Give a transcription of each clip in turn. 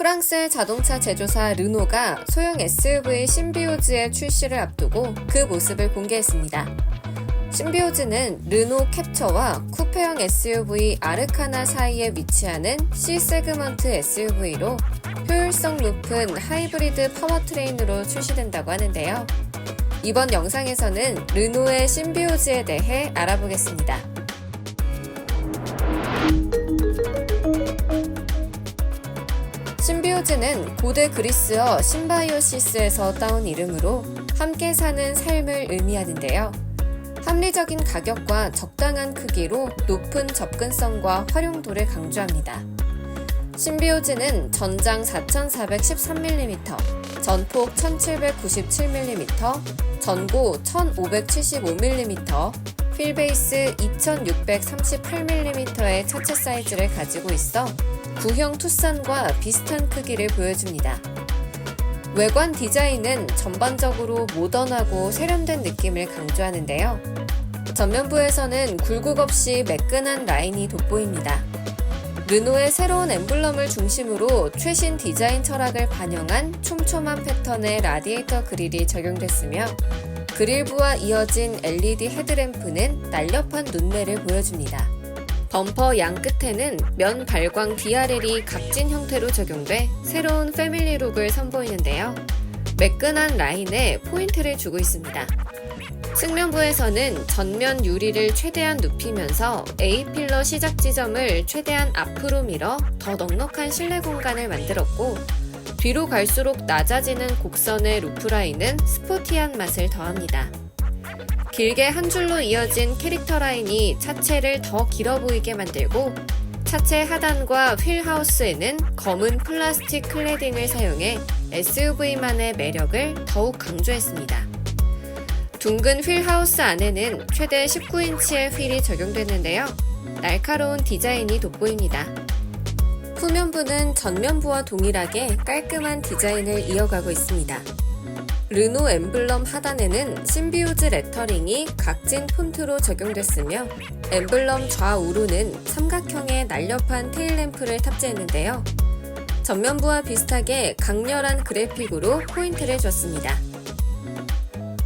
프랑스 자동차 제조사 르노가 소형 SUV 신비오즈의 출시를 앞두고 그 모습을 공개했습니다. 신비오즈는 르노 캡처와 쿠페형 SUV 아르카나 사이에 위치하는 C 세그먼트 SUV로 효율성 높은 하이브리드 파워트레인으로 출시된다고 하는데요. 이번 영상에서는 르노의 신비오즈에 대해 알아보겠습니다. 신비오즈는 고대 그리스어 신바이오시스에서 따온 이름으로 함께 사는 삶을 의미하는데요. 합리적인 가격과 적당한 크기로 높은 접근성과 활용도를 강조합니다. 신비오즈는 전장 4413mm, 전폭 1797mm, 전고 1575mm, 휠베이스 2638mm의 차체 사이즈를 가지고 있어 구형 투싼과 비슷한 크기를 보여줍니다. 외관 디자인은 전반적으로 모던하고 세련된 느낌을 강조하는데요. 전면부에서는 굴곡 없이 매끈한 라인이 돋보입니다. 르노의 새로운 엠블럼을 중심으로 최신 디자인 철학을 반영한 촘촘한 패턴의 라디에이터 그릴이 적용됐으며 그릴부와 이어진 LED 헤드램프는 날렵한 눈매를 보여줍니다. 범퍼 양 끝에는 면 발광 DRL이 각진 형태로 적용돼 새로운 패밀리 룩을 선보이는데요. 매끈한 라인에 포인트를 주고 있습니다. 측면부에서는 전면 유리를 최대한 눕히면서 A필러 시작 지점을 최대한 앞으로 밀어 더 넉넉한 실내 공간을 만들었고 뒤로 갈수록 낮아지는 곡선의 루프라인은 스포티한 맛을 더합니다. 길게 한 줄로 이어진 캐릭터 라인이 차체를 더 길어 보이게 만들고 차체 하단과 휠 하우스에는 검은 플라스틱 클레딩을 사용해 SUV만의 매력을 더욱 강조했습니다. 둥근 휠 하우스 안에는 최대 19인치의 휠이 적용됐는데요. 날카로운 디자인이 돋보입니다. 후면부는 전면부와 동일하게 깔끔한 디자인을 이어가고 있습니다. 르노 엠블럼 하단에는 신비우즈 레터링이 각진 폰트로 적용됐으며 엠블럼 좌우로는 삼각형의 날렵한 테일램프를 탑재했는데요. 전면부와 비슷하게 강렬한 그래픽으로 포인트를 줬습니다.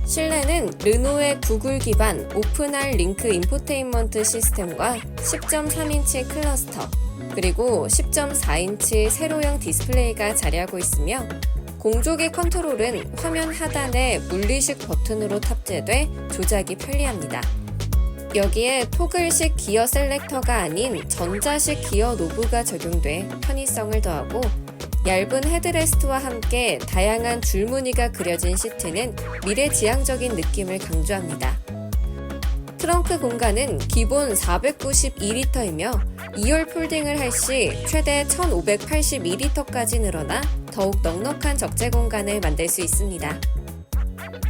실내는 르노의 구글 기반 오픈할 링크 인포테인먼트 시스템과 10.3인치 클러스터, 그리고 10.4인치 세로형 디스플레이가 자리하고 있으며 공조기 컨트롤은 화면 하단에 물리식 버튼으로 탑재돼 조작이 편리합니다. 여기에 토글식 기어 셀렉터가 아닌 전자식 기어 노브가 적용돼 편의성을 더하고 얇은 헤드레스트와 함께 다양한 줄무늬가 그려진 시트는 미래지향적인 느낌을 강조합니다. 트렁크 공간은 기본 492리터이며 2열 폴딩을 할 시 최대 1582리터까지 늘어나 더욱 넉넉한 적재 공간을 만들 수 있습니다.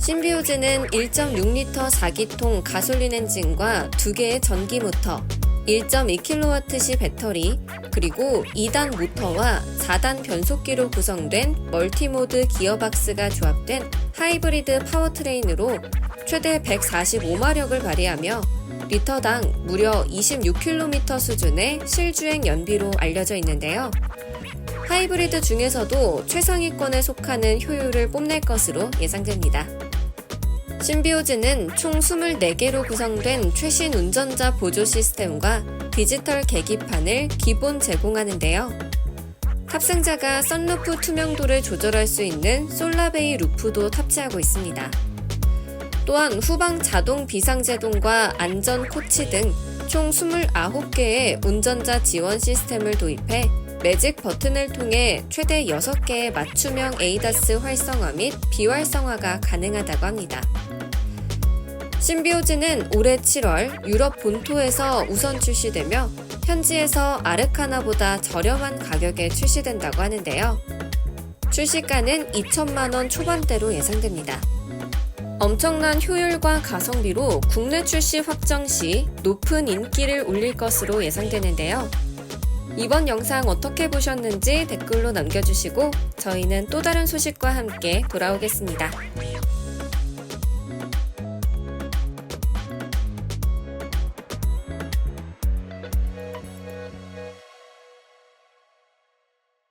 신비우즈는 1.6리터 4기통 가솔린 엔진과 2개의 전기 모터, 1.2kWh 배터리, 그리고 2단 모터와 4단 변속기로 구성된 멀티모드 기어박스가 조합된 하이브리드 파워트레인으로 최대 145마력을 발휘하며 리터당 무려 26km 수준의 실주행 연비로 알려져 있는데요. 하이브리드 중에서도 최상위권에 속하는 효율을 뽐낼 것으로 예상됩니다. 신비오즈는 총 24개로 구성된 최신 운전자 보조 시스템과 디지털 계기판을 기본 제공하는데요. 탑승자가 썬루프 투명도를 조절할 수 있는 솔라베이 루프도 탑재하고 있습니다. 또한 후방 자동 비상제동과 안전 코치 등 총 29개의 운전자 지원 시스템을 도입해 매직 버튼을 통해 최대 6개의 맞춤형 에이다스 활성화 및 비활성화가 가능하다고 합니다. 신비오즈는 올해 7월 유럽 본토에서 우선 출시되며 현지에서 아르카나보다 저렴한 가격에 출시된다고 하는데요. 출시가는 2천만원 초반대로 예상됩니다. 엄청난 효율과 가성비로 국내 출시 확정 시 높은 인기를 올릴 것으로 예상되는데요. 이번 영상 어떻게 보셨는지 댓글로 남겨주시고 저희는 또 다른 소식과 함께 돌아오겠습니다.